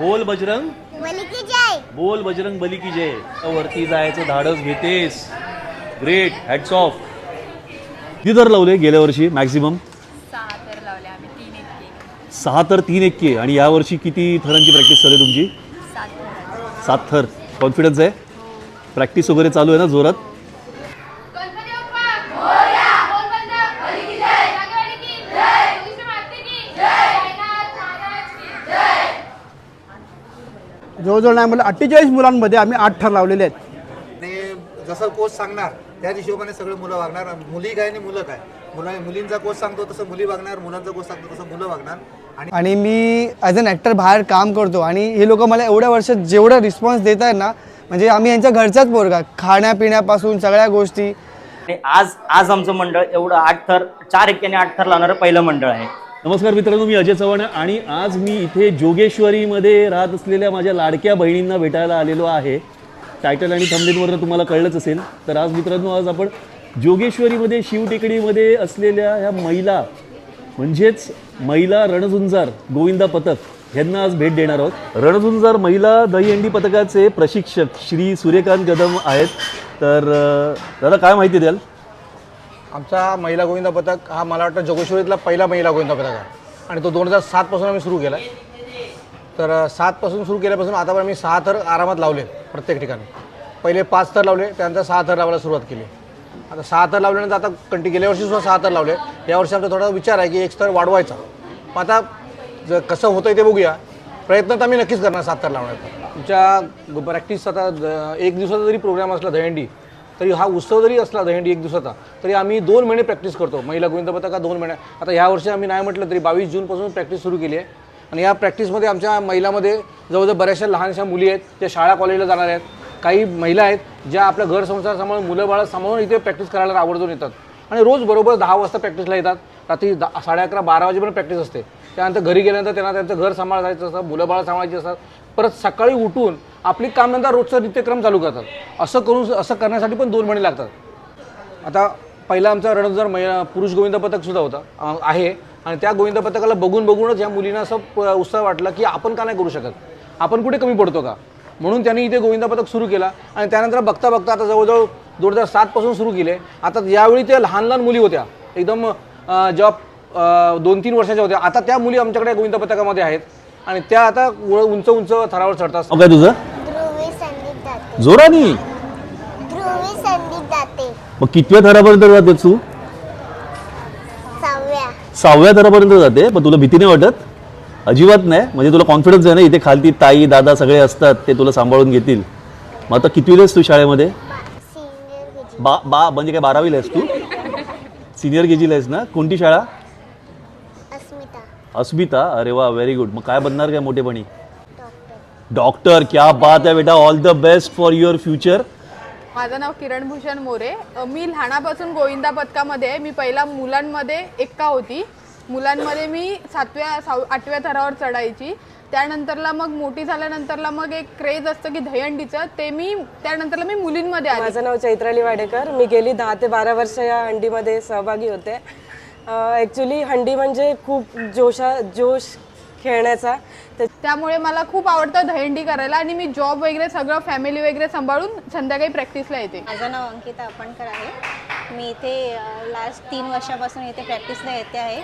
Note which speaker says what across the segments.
Speaker 1: बोल बजरंग.
Speaker 2: बली की जय.
Speaker 1: बोल बजरंग बली की जय. वरती जायचं धाडस घेतेस. ग्रेट हॅट्स ऑफ किती दर लावले गेल्या वर्षी मॅक्झिमम
Speaker 3: सहा तर लावले आम्ही तीन
Speaker 1: तर एक्के आणि यावर्षी किती थरांची प्रॅक्टिस चालू आहे तुमची?
Speaker 3: सात तर
Speaker 1: सात थर कॉन्फिडन्स आहे प्रॅक्टिस वगैरे चालू आहे ना जोरात
Speaker 4: गणपती बाप्पा मोरया बोलबंद बली की जय नागवाडी की जय कृष्ण माते की जय साईनाथ महाराज की जय
Speaker 5: जवळजवळ नाही म्हणलं अठ्ठेचाळीस मुलांमध्ये आम्ही आठ ठर लावलेले आहेत.
Speaker 6: आणि जसं कोच सांगणार त्या हिशोबाने सगळे मुलं वागणार. मुली काय आणि मुलं काय. मुला मुलींचा कोच सांगतो तसं मुली वागणार. मुलांचा कोच सांगतो तसं मुलं वागणार. आणि
Speaker 5: आणि मी ॲज अन ॲक्टर बाहेर काम करतो आणि हे लोक मला एवढ्या वर्षात जेवढा रिस्पॉन्स देत आहेत ना म्हणजे आम्ही यांच्या घरचाच पोरगा खाण्यापिण्यापासून सगळ्या गोष्टी.
Speaker 7: आणि आज आज आमचं मंडळ एवढं आठ थर चार एक्क्याने आठ थर लावणारं पहिलं मंडळ आहे.
Speaker 1: नमस्कार मित्रांनो मी अजय चव्हाण आणि आज मी इथे जोगेश्वरीमध्ये राहत असलेल्या माझ्या लाडक्या बहिणींना भेटायला आलेलो आहे. टायटल आणि थंबनेलवरनं तुम्हाला कळलंच असेल. तर आज मित्रांनो आज आपण जोगेश्वरीमध्ये शिवटेकडीमध्ये असलेल्या ह्या महिला म्हणजेच महिला रणझुंजार गोविंदा पथक यांना आज भेट देणार आहोत. रणझुंजार महिला दहीहंडी पथकाचे प्रशिक्षक श्री सूर्यकांत कदम आहेत. तर दादा काय माहिती द्याल?
Speaker 8: आमचा महिला गोविंदा पथक हा मला वाटतं जोगेश्वरीतला पहिला महिला गोविंदा पथक आहे. आणि तो दोन हजार सातपासून आम्ही सुरू केला आहे तर सातपासून सुरू केल्यापासून आतापर्यंत आम्ही सहा थर आरामात लावले प्रत्येक ठिकाणी. पहिले पाच थर लावले त्यानंतर सहा थर लावायला सुरुवात केली. आता सहा थर लावल्यानंतर आता कंटी गेल्या वर्षी सुद्धा सहा थर लावले. यावर्षी आमचा थोडा विचार आहे की एक स्तर वाढवायचा. मग आता ज कसं होतं ते बघूया. प्रयत्न तर आम्ही नक्कीच करणार सात थर लावण्याचा. तुमच्या प्रॅक्टिस आता एक दिवसाचा जरी प्रोग्राम असला दहंडी तरी हा उत्सव जरी असला दहीहंडी एक दिवसाचा तरी आम्ही दोन महिने प्रॅक्टिस करतो. महिला गोविंद पथका दोन महिने. आता ह्या वर्षी आम्ही नाही म्हटलं तरी बावीस जूनपासून प्रॅक्टिस सुरू केली आहे. आणि या प्रॅक्टिसमध्ये आमच्या महिलामध्ये जवळजवळ बऱ्याचशा लहानशा मुली आहेत ज्या शाळा कॉलेजला जाणार आहेत. काही महिला आहेत ज्या आपल्या घर संसार सांभाळून मुलं बाळं सांभाळून इथे प्रॅक्टिस करायला आवर्जून येतात. आणि रोज बरोबर दहा वाजता प्रॅक्टिसला येतात. रात्री दहा साडे अकरा बारा वाजेपर्यंत प्रॅक्टिस असते. त्यानंतर घरी गेल्यानंतर त्यांना त्यांचं घर सांभाळायचं असतं मुलं बाळं सांभाळायची असतात. परत सकाळी उठून आपली कामधंदा रोजचा नित्यक्रम चालू करतात. असं करून असं करण्यासाठी पण दोन महिने लागतात. आता पहिला आमचा रणजर महिला पुरुष गोविंद पथकसुद्धा होता आहे. आणि त्या गोविंद पथकाला बघून बघूनच या मुलींना असं उत्साह वाटला की आपण का नाही करू शकत? आपण कुठे कमी पडतो का? म्हणून त्यांनी इथे गोविंदा पथक सुरू केला आणि त्यानंतर बघता बघता आता जवळजवळ दोन हजार सातपासून सुरू केले. आता यावेळी त्या लहान लहान मुली होत्या एकदम जेव्हा दोन तीन वर्षाच्या होत्या आता त्या मुली आमच्याकडे गोविंद पथकामध्ये आहेत. आणि त्या आता उंच उंच थरावर चढतात.
Speaker 1: अहो, काय तुझं?
Speaker 2: ध्रुवी संदीप जाते
Speaker 1: जोरानी?
Speaker 2: ध्रुवी संदीप जाते
Speaker 1: मग कितव्या थरापर्यंत जाते तू?
Speaker 2: सहाव्या.
Speaker 1: सहाव्या थरापर्यंत जाते पण तुला भीती नाही वाटत? अजिबात नाही. म्हणजे तुला कॉन्फिडन्स आहे ना इथे खालती ताई दादा सगळे असतात ते तुला सांभाळून घेतील. मग आता कितवीला आहेस तू शाळेमध्ये?
Speaker 2: सिनियर
Speaker 1: बा बा म्हणजे काय बारावीला आहेस तू? सिनियर के जीला आहेस ना? कोणती शाळा?
Speaker 2: अस्मिता
Speaker 1: अरे वा व्हेरी गुड मग काय बनणार काय मोठेपणी?
Speaker 2: डॉक्टर.
Speaker 1: डॉक्टर क्या बात आहे बेटा all the best for your future
Speaker 3: माझं नाव किरण भूषण मोरे. अ, मी लहानापासून गोविंदा पथकामध्ये आहे. मी पहिला मुलांमध्ये एक्का होती. मुलांमध्ये मी सातव्या साव आठव्या थरावर चढायची. त्यानंतरला मग मोठी झाल्यानंतरला मग एक क्रेज असतं की दहीहंडीचं. ते मी त्यानंतरला मी मुलींमध्ये आले.
Speaker 9: माझं नाव चैत्राली वाडेकर. मी गेली दहा ते बारा वर्ष या हंडीमध्ये सहभागी होते. ॲक्च्युली हंडी म्हणजे खूप जोशा जोश खेळण्याचा. तर
Speaker 3: त्यामुळे मला खूप आवडतं दहीहंडी करायला आणि मी जॉब वगैरे सगळं फॅमिली वगैरे सांभाळून संध्याकाळी प्रॅक्टिसला येते.
Speaker 10: माझं नाव अंकिता अपणकर आहे. मी इथे लास्ट तीन वर्षापासून इथे प्रॅक्टिसला येते आहे.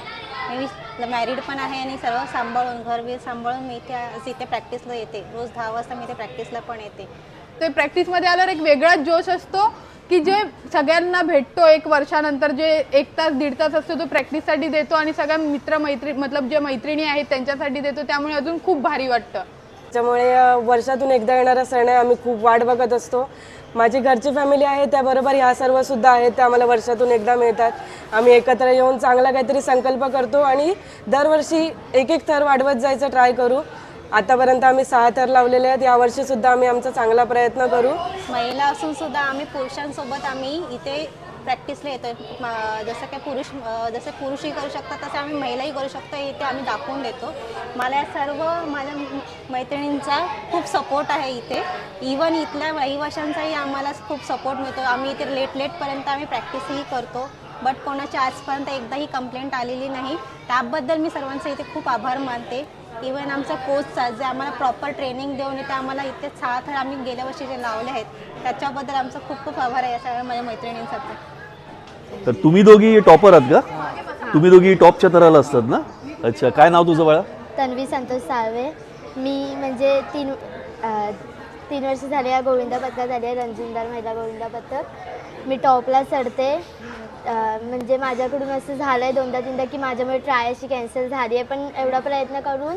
Speaker 10: मी मॅरिड पण आहे आणि सर्व सांभाळून घरबीर सांभाळून मी इथे आज इथे प्रॅक्टिसला येते. रोज दहा वाजता मी इथे प्रॅक्टिसला पण येते.
Speaker 3: ते प्रॅक्टिसमध्ये आल्यावर एक वेगळाच जोश असतो. की जे सगळ्यांना भेटतो एक वर्षानंतर जे एक तास दीड तास असतो तो प्रॅक्टिससाठी देतो आणि सगळ्या मित्र मैत्री मतलब जे मैत्रिणी आहेत त्यांच्यासाठी देतो. त्यामुळे अजून खूप भारी वाटतं.
Speaker 9: त्याच्यामुळे वर्षातून एकदा येणारा सण आहे. आम्ही खूप वाट बघत असतो. माझी घरची फॅमिली आहे त्याबरोबर ह्या सर्व सुद्धा आहेत. त्या आम्हाला वर्षातून एकदा मिळतात. आम्ही एकत्र येऊन चांगला काहीतरी संकल्प करतो आणि दरवर्षी एक एक थर वाढवत जायचं ट्राय करू. आतापर्यंत आम्ही सहा थर लावलेले आहेत. यावर्षी सुद्धा आम्ही आमचा चांगला प्रयत्न करू.
Speaker 10: महिला असून सुद्धा आम्ही पुरुषांसोबत आम्ही इथे प्रॅक्टिसला येतो जसं काय पुरुष जसे जसं पुरुषही करू शकतात तसं आम्ही महिलाही करू शकतो. हे इथे आम्ही दाखवून देतो. मला या सर्व माझ्या मैत्रिणींचा खूप सपोर्ट आहे इथे. इवन इथल्या रहिवाशांचाही आम्हाला खूप सपोर्ट मिळतो. आम्ही इथे लेट लेटपर्यंत आम्ही प्रॅक्टिसही करतो. बट कोणाची आजपर्यंत एकदाही कंप्लेंट आलेली नाही. त्याबद्दल मी सर्वांचे इथे खूप आभार मानते. इवन आमचं कोचचा जे आम्हाला प्रॉपर ट्रेनिंग देऊन इथे आम्हाला इथे सहा थर आम्ही गेल्या वर्षी जे लावले आहेत त्याच्याबद्दल आमचं खूप खूप आभार आहे या सगळ्या माझ्या मैत्रिणींसाठी
Speaker 1: तर तुम्ही दोघी टॉपर आहात का? तुम्ही दोघी टॉपच्या तराला असतात ना? अच्छा काय नाव तुझं बाळा?
Speaker 2: तन्वी संतोष साळवे. मी म्हणजे तीन तीन वर्ष झाले या गोविंदा पथकात झाली आहे रणजिंदार महिला गोविंदा पथक. मी टॉपला चढते. म्हणजे माझ्याकडून असं झालं आहे दोनदा तीनदा की माझ्यामुळे ट्राय अशी कॅन्सल झाली आहे. पण एवढा प्रयत्न करून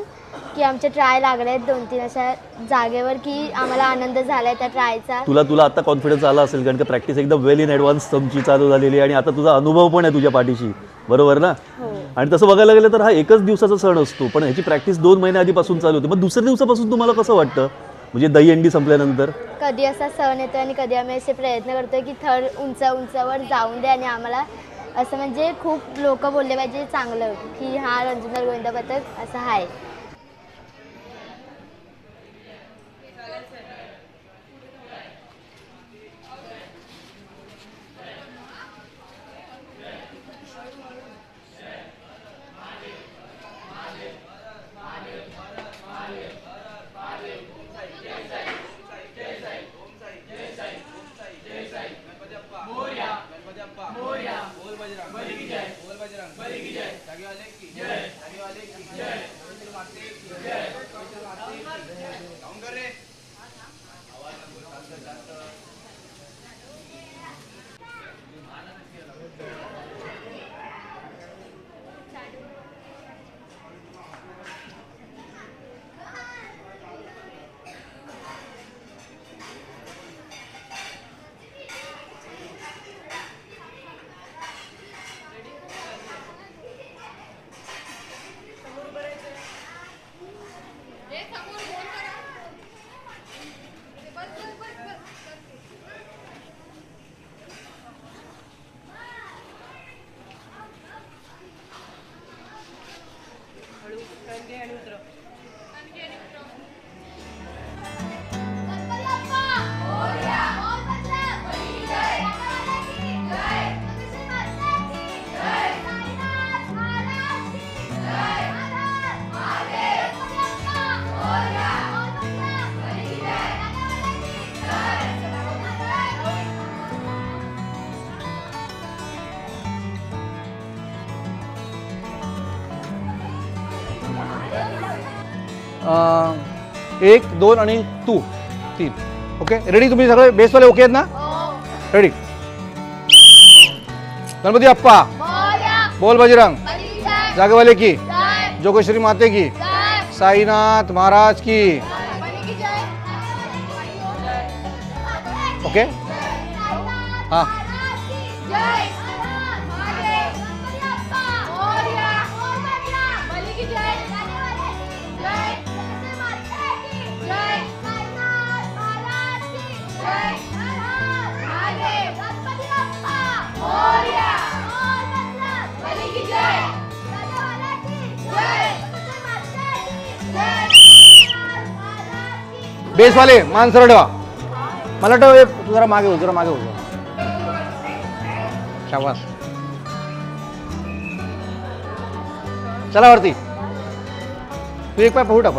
Speaker 2: की आमचे ट्राय लागले आहेत दोन तीन अशा जागेवर की आम्हाला आनंद झाला आहे त्या ट्रायचा
Speaker 1: तुला तुला आता कॉन्फिडन्स आला असेल कारण का प्रॅक्टिस एकदम वेल इन ॲडव्हान्स तुमची चालू झालेली आणि आता तुझा अनुभव पण आहे तुझ्या पाठीशी. बरोबर ना? आणि तसं बघायला गेलं तर हा एकच दिवसाचा सण असतो. पण ह्याची प्रॅक्टिस दोन महिने आधीपासून चालू होते. मग दुसऱ्या दिवसापासून तुम्हाला कसं वाटतं? म्हणजे दहीहंडी संपल्यानंतर?
Speaker 2: कधी असा सण येतो आणि कधी आम्ही असे प्रयत्न करतो की थर उंच उंचावर जाऊन दे आणि आम्हाला असं म्हणजे खूप लोक बोलले पाहिजे चांगलं की हा रणजिंदर गोविंदा पथक असं आहे. 네. 네.
Speaker 8: अं, एक दोन आणि तू तीन. ओके रेडी तुम्ही सगळे बेसवाले ओके आहेत ना? रेडी गणपती अप्पा बोल. बजरंग. जागेवाले की. जोगेश्वरी माते की. साईनाथ महाराज की. ओके हाँ. बेसवाले मान सरळ ठेवा मला वाटतं जरा मागे हो जरा मागे हो शाबास. चला वरती. तू एक पाय पाहू टाक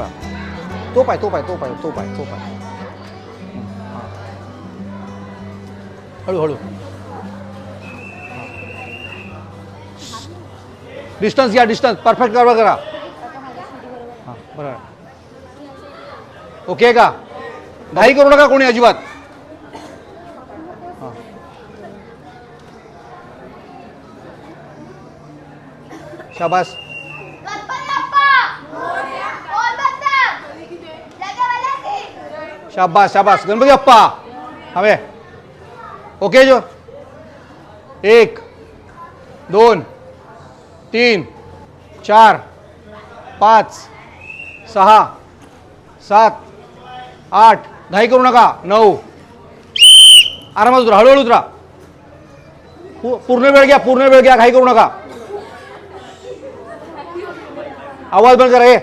Speaker 8: तो पाय तो पाय तो पाय तो पाय तो पाय. हळूहळू डिस्टन्स घ्या डिस्टन्स. परफेक्ट करा करा. हां बरोबर ओके का? घाई करू नका कोणी अजिबात. शाबास. शाबास शाबास. गणपती अप्पा हवे ओके जो. एक दोन तीन चार पाच सहा सात आठ घाई करू नका. नऊ. आरामात उतरा. हळूहळू उतरा. पूर्ण वेळ घ्या पूर्ण वेळ घ्या. घाई करू नका. आवाज बंद करा हे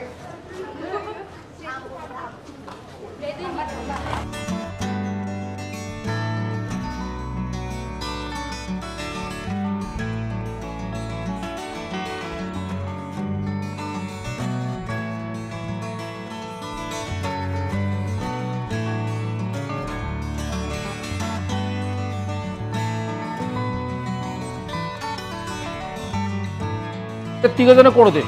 Speaker 8: তুই কেজনে করে দেয়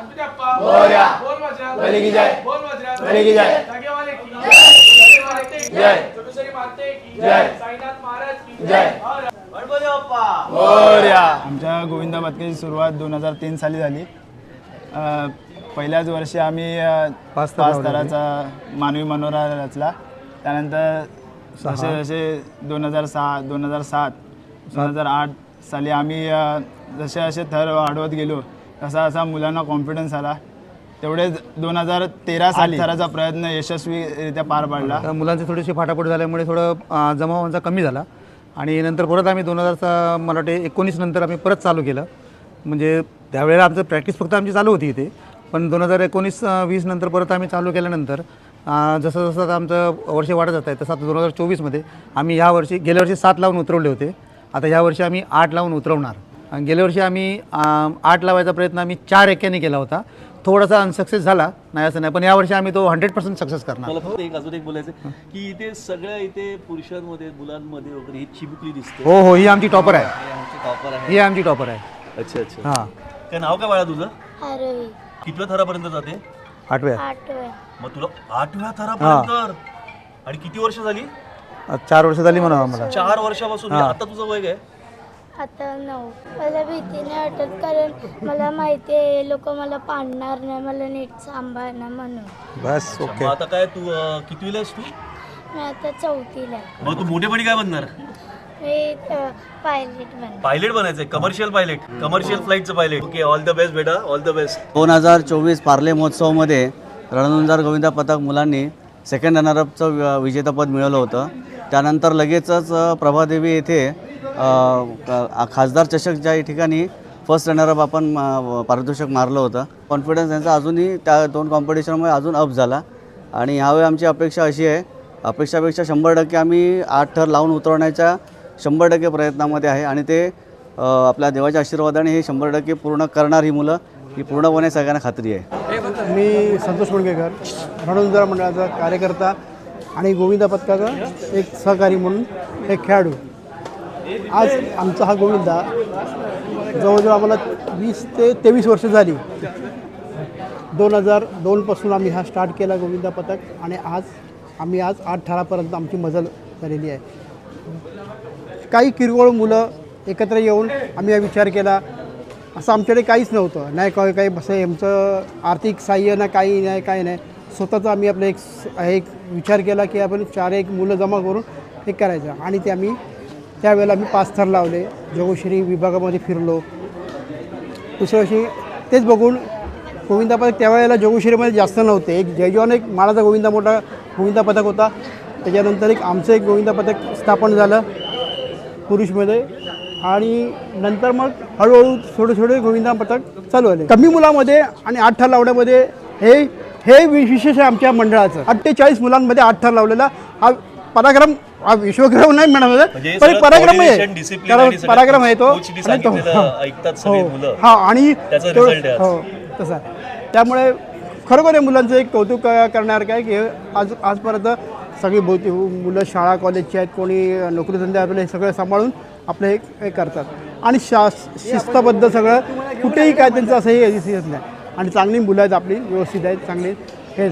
Speaker 8: ते तिघजण कोण होते
Speaker 11: आमच्या गोविंदा पथकाची सुरुवात दोन हजार तीन साली झाली. अ, पहिल्याच वर्षी आम्ही
Speaker 5: पाच
Speaker 11: थराचा मानवी मनोरा रचला. त्यानंतर जसे जसे दोन हजार सहा दोन हजार सात दोन हजार आठ साली आम्ही जसे जसे थर वाढवत गेलो तसा असा मुलांना कॉन्फिडन्स आला. तेवढेच दोन हजार तेरा साली थराचा प्रयत्न यशस्वीरित्या पार पाडला.
Speaker 5: तर मुलांची थोडीशी फाटाफट झाल्यामुळे थोडं अं, जमाव आमचा कमी झाला. आणि नंतर परत आम्ही दोन हजारचा मला वाटते एकोणीस नंतर आम्ही परत चालू केलं. म्हणजे त्यावेळेला आमचं प्रॅक्टिस फक्त आमची चालू होती इथे. पण दोन हजार एकोणीस वीस नंतर परत आम्ही चालू केल्यानंतर अं, जसं जसं आता आमचं वर्ष वाढत जात आहे तसं आता दोन हजार चोवीसमध्ये आम्ही ह्या वर्षी गेल्या वर्षी सात लावून उतरवले होते. आता ह्या वर्षी आम्ही आठ लावून उतरवणार. आणि गेल्या वर्षी आम्ही अं, आठ लावायचा प्रयत्न आम्ही चार एक्क्याने केला होता. थोडासा अनसक्सेस झाला नाही असं नाही पण यावर्षी आम्ही तो हंड्रेड पर्सेंट सक्सेस करणार.
Speaker 1: मला फक्त एक अजून एक बोलायचं की इथे सगळ्या इथे पुरुषांमध्ये मुलांमध्ये वगैरे ही चिमुकली दिसते.
Speaker 5: हो हो ही आमची टॉपर आहे.
Speaker 1: हे आमचे टॉपर आहे.
Speaker 5: ही आमची टॉपर आहे.
Speaker 1: अच्छा अच्छा.
Speaker 5: हां.
Speaker 1: काय नाव काय बाळा तुझं? कितव्या थरापर्यंत जाते?
Speaker 5: आठव्या.
Speaker 2: आठवे
Speaker 1: मग तुला आठव्या थरापर्यंत? आणि किती वर्ष झाली?
Speaker 5: चार वर्ष झाली म्हणा आम्हाला
Speaker 1: चार वर्षापासून. म्हणजे आता तुझं वय काय?
Speaker 2: आता नऊ. मला भीती नाही वाटत कारण मला माहिती आहे लोक मला पाडणार नाही मला नीट सांभाळणार म्हणून.
Speaker 5: बस
Speaker 1: मग आता काय तू अं, कितवीला आहेस तू?
Speaker 2: मी आता चौथीला आहे.
Speaker 1: मग तू मोठेपणी काय बनणार?
Speaker 2: मी पायलट बन
Speaker 1: पायलट बनायचंय कमर्शियल पायलट कमर्शियल फ्लाईटचं pilot. Okay all the best बेटा ऑल द बेस्ट
Speaker 12: दोन हजार चोवीस पार्ले महोत्सवामध्ये रणधुंजार गोविंदा पथक मुलांनी सेकंड रनरअपचं विजेतेपद मिळवलं होतं. त्यानंतर लगेचच अ, प्रभादेवी येथे खासदार चषक ज्या ठिकाणी फर्स्ट रनरअप आपण पारितोषिक मारलं होतं. कॉन्फिडन्स त्यांचा अजूनही त्या दोन कॉम्पिटिशनमुळे अजून अप झाला. आणि ह्यावेळी आमची अपेक्षा अशी आहे अपेक्षापेक्षा शंभर टक्के आम्ही आठ थर लावून उतरवण्याच्या शंभर टक्के प्रयत्नामध्ये आहे. आणि ते आपल्या देवाच्या आशीर्वादाने हे शंभर टक्के पूर्ण करणार ही मुलं ही पूर्णपणे सगळ्यांना खात्री आहे.
Speaker 13: मी संतोष मुणगेकर रणुंजरा मंडळाचा कार्यकर्ता आणि गोविंदा पथकाचा एक सहकारी म्हणून एक खेळाडू. आज आमचा हा गोविंदा जवळजवळ आम्हाला वीस ते तेवीस वर्ष झाली. दोन हजार दोनपासून आम्ही हा स्टार्ट केला गोविंदा पथक आणि आज आम्ही आज आठ ठरापर्यंत आमची मजल झालेली आहे. काही किरकोळ मुलं एकत्र येऊन आम्ही हा विचार केला. असं आमच्याकडे काहीच नव्हतं. नाही काही काही असं आमचं आर्थिक सहाय्य ना काही नाही काही नाही. स्वतःचं आम्ही आपलं एक एक विचार केला की आपण चार एक मुलं जमा करून हे करायचं आणि ते आम्ही त्यावेळेला मी पाच थर लावले. जोगोश्री विभागामध्ये फिरलो. दुसऱ्या वर्षी तेच बघून गोविंदा पथक त्यावेळेला जोगोश्रीमध्ये जास्त नव्हते. एक जयजवान एक माळाचा गोविंदा मोठा गोविंदा पथक होता. त्याच्यानंतर एक आमचं एक गोविंदा पथक स्थापन झालं पुरुषमध्ये. आणि नंतर मग हळूहळू थोडे थोडे गोविंदा पथक चालू आले. कमी मुलामध्ये आणि आठ ठर लावण्यामध्ये हे हे विशेष आहे आमच्या मंडळाचं. अठ्ठेचाळीस मुलांमध्ये आठ ठर लावलेला हा पराक्रम हा विश्वक्रम नाही
Speaker 1: म्हणजे
Speaker 13: म्हणा
Speaker 1: हे
Speaker 13: पण पराक्रम आहे.
Speaker 1: सगळं
Speaker 13: पराक्रम आहे तो. हो.
Speaker 1: मुलं.
Speaker 13: हा आणि. हो तसा त्यामुळे खरोखर या मुलांचं एक कौतुक क- करण्यासारखं आहे की हे आज आजपर्यंत सगळी बहुते मुलं शाळा कॉलेजची आहेत कोणी नोकरीधंदे आपले हे सगळं सांभाळून आपलं हे हे करतात. आणि शा शिस्तबद्ध सगळं कुठेही काय त्यांचं असं हे नाही. आणि चांगली मुलं आहेत आपली व्यवस्थित आहेत चांगली हे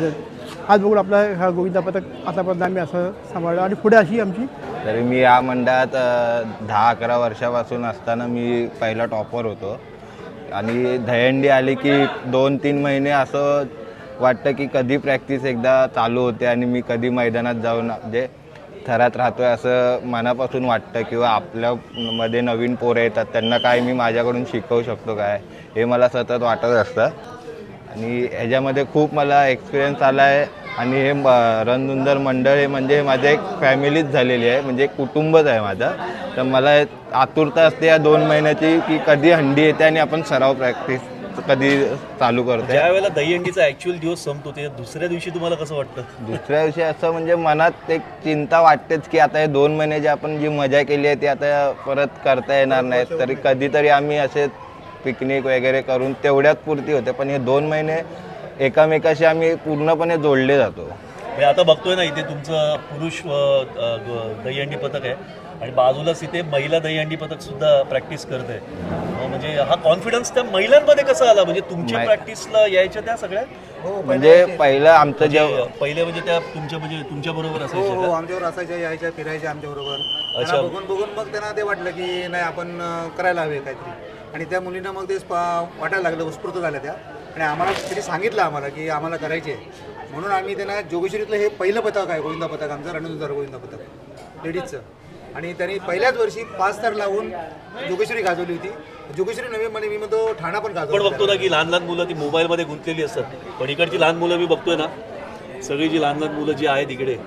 Speaker 13: आहेत आज बघून आपला हा गोविंदा पथक आतापर्यंत आम्ही असं सांभाळलं. आणि पुढे अशी आमची
Speaker 14: तरी मी या मंडळात दहा अकरा वर्षापासून असताना मी पहिला टॉपर होतो. आणि दहंडी आली की दोन तीन महिने असं वाटतं की कधी प्रॅक्टिस एकदा चालू होते आणि मी कधी मैदानात जाऊन म्हणजे थरात आहे असं मनापासून वाटतं किंवा आपल्यामध्ये नवीन पोरं येतात त्यांना काय मी माझ्याकडून शिकवू शकतो काय हे मला सतत वाटत असतं. आणि ह्याच्यामध्ये खूप मला एक्सपिरियन्स आला आहे आणि हे म- रणधुंदर मंडळ हे म्हणजे माझ्या एक फॅमिलीच झालेली आहे. म्हणजे एक कुटुंबच आहे माझं. तर मला आतुरता असते या दोन महिन्याची की कधी हंडी येते आणि आपण सराव प्रॅक्टिस कधी चालू करतो
Speaker 1: ज्या वेळेला दहीहंडीचा ऍक्च्युअल दिवस संपतो ते दुसऱ्या दिवशी तुम्हाला कसं वाटतं?
Speaker 14: दुसऱ्या दिवशी असं म्हणजे मनात एक चिंता वाटतेच की आता हे दोन महिने जे आपण जी मजा केली आहे ती आता परत करता येणार नाही तरी कधीतरी आम्ही असे पिकनिक वगैरे करून तेवढ्यात पुरती होते पण हे दोन महिने एकामेकाशी आम्ही पूर्णपणे जोडले जातो.
Speaker 1: हे आता बघतोय ना इथे तुमचं पुरुष अ, दहीहंडी पथक आहे आणि बाजूलाच इथे महिला दहीहंडी पथक सुद्धा प्रॅक्टिस करत. आहे म्हणजे हा कॉन्फिडन्स त्या महिलांमध्ये कसा आला? म्हणजे तुमच्या प्रॅक्टिसला यायच्या त्या सगळ्या?
Speaker 14: म्हणजे पहिलं आमचं
Speaker 1: म्हणजे
Speaker 14: जे
Speaker 1: पहिले म्हणजे त्या तुमच्या म्हणजे तुमच्या बरोबर
Speaker 6: हो
Speaker 1: असायच्या
Speaker 6: हो
Speaker 1: का?
Speaker 6: आमच्यावर असायच्या यायच्या फिरायच्या आमच्याबरोबर.
Speaker 1: अच्छा.
Speaker 6: त्यांना बघून बघून मग त्यांना ते वाटलं की नाही आपण अं, करायला हवे काहीतरी. आणि त्या मुलींना मग ते वाटायला लागलं उत्स्फूर्त झाल्या त्या. आणि आम्हाला तिने सांगितलं आम्हाला की आम्हाला करायचे आहे. म्हणून आम्ही त्यांना जोगेश्वरीतलं हे पहिलं पथक आहे गोविंदा पथक आमचं रणनुजार गोविंदा पथक. लेडीजचं. आणि त्यांनी पहिल्याच वर्षी पाच तार लावून जोगेश्वरी गाजवली होती. जोगेश्वरी नवी मध्ये मी म्हणतो ठाणा पण
Speaker 1: आपण
Speaker 6: गाजवला
Speaker 1: बघतो ना की लहान लहान मुलं ती मोबाईलमध्ये गुंतलेली असतात. पण इकडची लहान मुलं मी बघतोय ना सगळी जी लहान लहान मुलं जी आहेत इकडे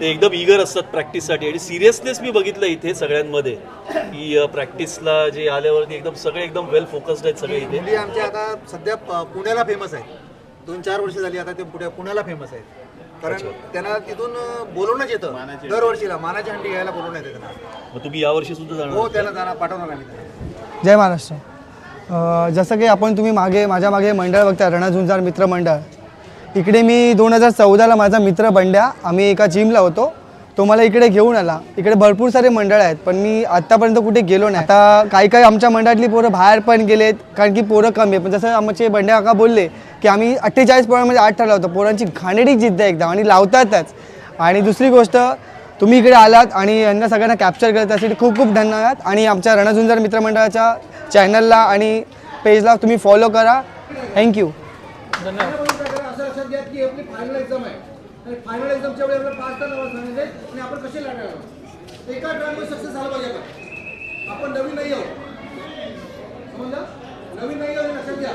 Speaker 1: ते एकदम इगर असतात प्रॅक्टिससाठी आणि सिरियसनेस मी बघितलं इथे सगळ्यांमध्ये की प्रॅक्टिसला जे आल्यावरती एकदम सगळे एकदम वेल फोकस्ड आहेत सगळे इथे.
Speaker 6: मुली आमच्या आता सध्या प- पुण्याला फेमस आहेत. दोन चार वर्ष झाली आता ते पुढे पुण्याला फेमस आहेत. कारण त्यांना तिथून अं, बोलवणंच येतं. दरवर्षीला मानाची हंडी घ्यायला बोलवणं येतं त्यांना.
Speaker 1: मग तुम्ही यावर्षी सुद्धा जाणार
Speaker 6: हो त्याला जाणार पाठवणार आम्ही त्यांना.
Speaker 15: जय महाराष्ट्र. अ, जसं की आपण तुम्ही मागे माझ्या मागे मंडळ बघता रणझुंजार मित्र मंडळ. इकडे मी दोन हजार चौदाला माझा मित्र बंड्या आम्ही एका जिमला होतो. तो मला इकडे घेऊन आला. इकडे भरपूर सारे मंडळ आहेत पण मी आत्तापर्यंत कुठे गेलो नाही. आता काही काही आमच्या मंडळातली पोरं बाहेर पण गेलेत कारण की पोरं कमी आहेत. पण जसं आमचे बंड्या काका बोलले की आम्ही अठ्ठेचाळीस पोरांमध्ये आठ ठरला होता. पोरांची घाणेडी जिद्द आहे एकदम आणि लावतातच. आणि दुसरी गोष्ट तुम्ही इकडे आलात आणि यांना सगळ्यांना कॅप्चर करत त्यासाठी खूप खूप धन्यवाद. आणि आमच्या रणझुंजार मित्रमंडळाच्या चॅनलला आणि पेजला तुम्ही फॉलो करा. थँक्यू
Speaker 8: धन्यवाद. लक्षात की आपली फायनल एक्झाम आहे. आणि फायनल एक्झामच्या वेळी आपल्याला पाच तास नावं सांगितले आणि आपण कसे लढणार एका ट्रायमध्ये सक्सेस झालं पाहिजे का आपण नवीन नाही आहोत. समजलं? नवीन नाही आहोत लक्षात घ्या.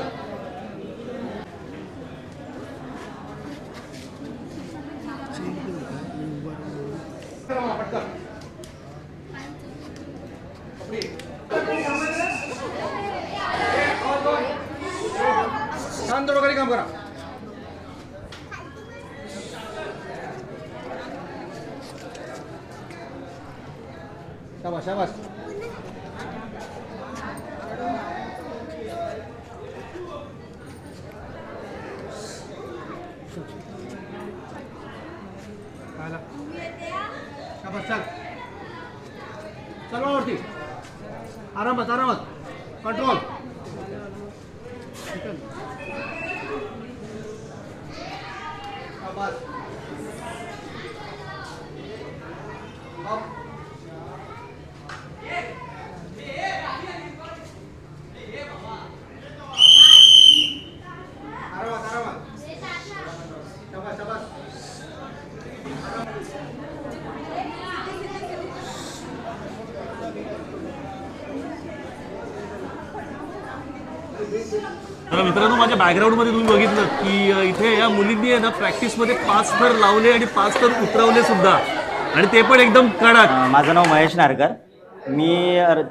Speaker 8: शांत डोक्याने काम करा. शाबास. शाबास शाबास चल. चल वरती आरामात आरामात. कंट्रोल शाबास आरामात आरामात शाबास शाबास
Speaker 1: तर मित्रांनो माझ्या बॅकग्राऊंडमध्ये तुम्ही बघितलं की इथे या मुलींनी आहे ना प्रॅक्टिसमध्ये पाच थर लावले आणि पाच थर उतरवले सुद्धा. आणि ते पण एकदम कडक.
Speaker 7: माझं नाव महेश नारकर. मी र-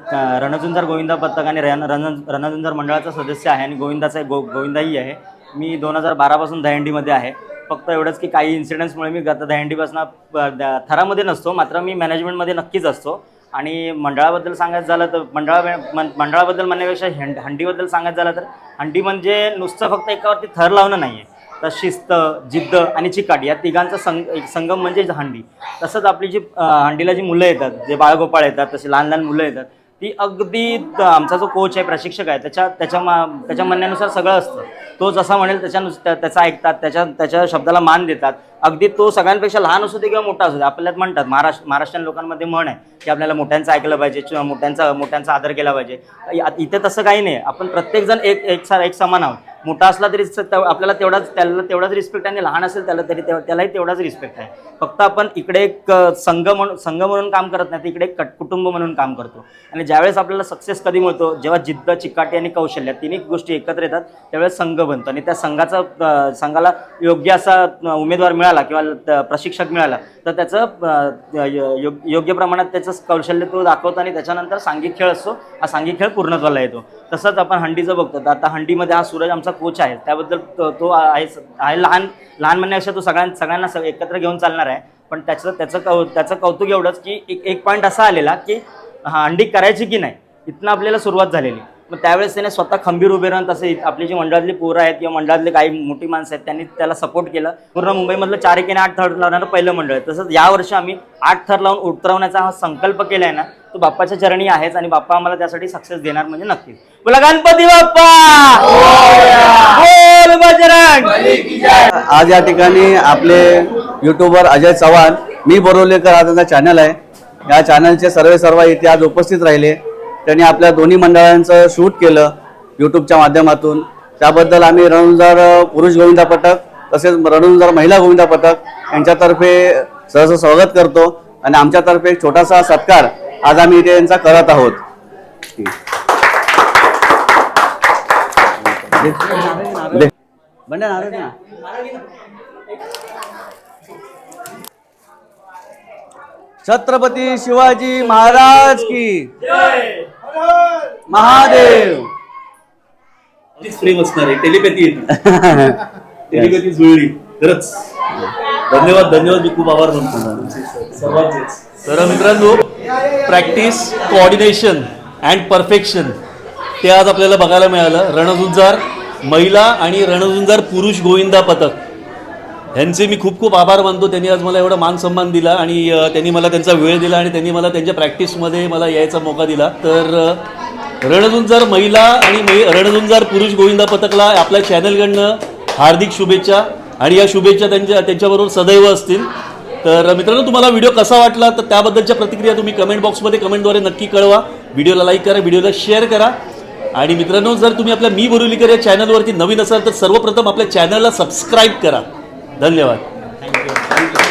Speaker 7: रणझुंजार गोविंदा पथक आणि रण रणझुंजार मंडळाचा सदस्य आहे आणि गोविंदाचा गो गोविंदाही आहे. मी दोन हजार बारापासून दहीहंडीमध्ये आहे. फक्त एवढंच की काही इन्सिडेंट्समुळे मी गत दहीहंडीपासून थरामध्ये नसतो. मात्र मी मॅनेजमेंटमध्ये नक्कीच असतो. आणि मंडळाबद्दल सांगायचं झालं तर मंडळा मन- मंडळाबद्दल म्हणण्यापेक्षा हंड हंडीबद्दल सांगायचं झालं तर हंडी म्हणजे नुसतं फक्त एकावरती थर लावणं नाही आहे तर शिस्त जिद्द आणि चिकाटी या तिघांचा संग एक संगम म्हणजे हंडी. तसंच आपली जी हंडीला जी मुलं येतात जे बाळगोपाळ येतात तसे लहान लहान मुलं येतात ती अगदी आमचा जो कोच आहे प्रशिक्षक आहे त्याच्या त्याच्या मा त्याच्या म्हणण्यानुसार सगळं असतं. तो जसा म्हणेल त्याच्यानुस त्याचा ऐकतात त्याच्या त्याच्या शब्दाला मान देतात. अगदी तो सगळ्यांपेक्षा लहान असू दे किंवा मोठा असू दे आपल्यात म्हणतात महाराष्ट्र महाराष्ट्रीयन लोकांमध्ये म्हण आहे की आपल्याला मोठ्यांचं ऐकलं पाहिजे किंवा मोठ्यांचा मोठ्यांचा आदर केला पाहिजे. इथे तसं काही नाही. आपण प्रत्येकजण एक एक सार एक समान आहोत. मोठा असला तरी आपल्याला तेवढाच त्याला तेवढाच रिस्पेक्ट आहे आणि लहान असेल त्याला तरी त्यालाही तेवढाच रिस्पेक्ट आहे. फक्त आपण इकडे एक संघ म्हणून संघ म्हणून काम करत नाही तर इकडे एक कट कुटुंब म्हणून काम करतो. आणि ज्यावेळेस आपल्याला सक्सेस कधी मिळतो जेव्हा जिद्द चिकाटी आणि कौशल्य तिन्ही गोष्टी एकत्र येतात त्यावेळेस संघ बनतो. आणि त्या संघाचा संघाला योग्य असा उमेदवार मिळाला किंवा प्रशिक्षक मिळाला तर त्याचं योग्य प्रमाणात त्याचं कौशल्य तो दाखवतो आणि त्याच्यानंतर सांघिक खेळ असतो. हा सांघिक खेळ पूर्णत्वाला येतो. तसंच आपण हंडीचं बघतो. तर आता हंडीमध्ये हा सूरज आमचा कोच आहे. त्याबद्दल तो आहे आहे लहान लहान म्हणण्यापेक्षा तो सगळ्यां सगळ्यांना एकत्र घेऊन चालणार आहे. पण त्याचं त्याचं कौ त्याचं कौतुक एवढंच की एक एक पॉईंट असा आलेला की हा अंडी करायची की नाही इथनं आपल्याला सुरुवात झालेली. मग त्यावेळेस त्याने स्वतः खंबीर उभे राहून तसे आपली जी मंडळातली पोरं आहेत किंवा मंडळातले काही मोठी माणसं आहेत त्यांनी त्याला सपोर्ट केलं. पूर्ण मुंबईमधलं चार एकीने आठ थर लावणारं पहिलं मंडळ. आहे तसंच यावर्षी आम्ही आठ थर लावून उतरवण्याचा हा संकल्प केला आहे ना तो बाप्पाच्या चरणी आहेच आणि बाप्पा आम्हाला त्यासाठी सक्सेस देणार म्हणजे नक्कीच. बोला गणपती बाप्पा! बोल बजरंग!
Speaker 12: आज या ठिकाणी आपले युट्यूबर अजय चव्हाण मी बोरवलेकर हा त्यांचा चॅनल आहे. या चॅनलचे सर्व सर्व इथे आज उपस्थित राहिले. त्यांनी आपल्या दोन्ही मंडळांचं शूट केलं यूट्यूबच्या माध्यमातून. त्याबद्दल आम्ही रणुंजार पुरुष गोविंदा पथक तसेच रणुंजार महिला गोविंदा पथक यांच्यातर्फे सहज स्वागत करतो. आणि आमच्यातर्फे एक छोटासा सत्कार आज आम्ही इथे यांचा करत आहोत. छत्रपती शिवाजी महाराज की महादेव.
Speaker 1: तीच प्रेम असणार आहे टेलिपॅथी टेलिपॅथी जुळली. खरंच. धन्यवाद धन्यवाद. मी खूप आभार मानतो. सर्वांचेच तर मित्रांनो प्रॅक्टिस कोऑर्डिनेशन अँड परफेक्शन ते आज आपल्याला बघायला मिळालं. रणझुंजार महिला आणि रणझुंजार पुरुष गोविंदा पथक ह्यांचे मी खूप खूप आभार मानतो. त्यांनी आज मला एवढा मान सन्मान दिला आणि त्यांनी मला त्यांचा वेळ दिला आणि त्यांनी मला त्यांच्या प्रॅक्टिसमध्ये मला यायचा मौका दिला. तर रणझुंजार महिला आणि मै रणझुंजार पुरुष गोविंदा पथकला आपल्या चॅनलकडनं हार्दिक शुभेच्छा. आणि या शुभेच्छा त्यांच्या त्यांच्याबरोबर सदैव असतील. तर मित्रांनो तुम्हाला व्हिडिओ कसा वाटला तर त्याबद्दलच्या प्रतिक्रिया तुम्ही कमेंट बॉक्समध्ये कमेंटद्वारे नक्की कळवा. व्हिडिओला लाईक करा व्हिडिओला शेअर करा. आणि मित्रांनो जर तुम्ही आपल्या मी बोरुलीकर या चॅनलवरती नवीन असाल तर सर्वप्रथम आपल्या चॅनलला सबस्क्राईब करा. धन्यवाद. थँक्यू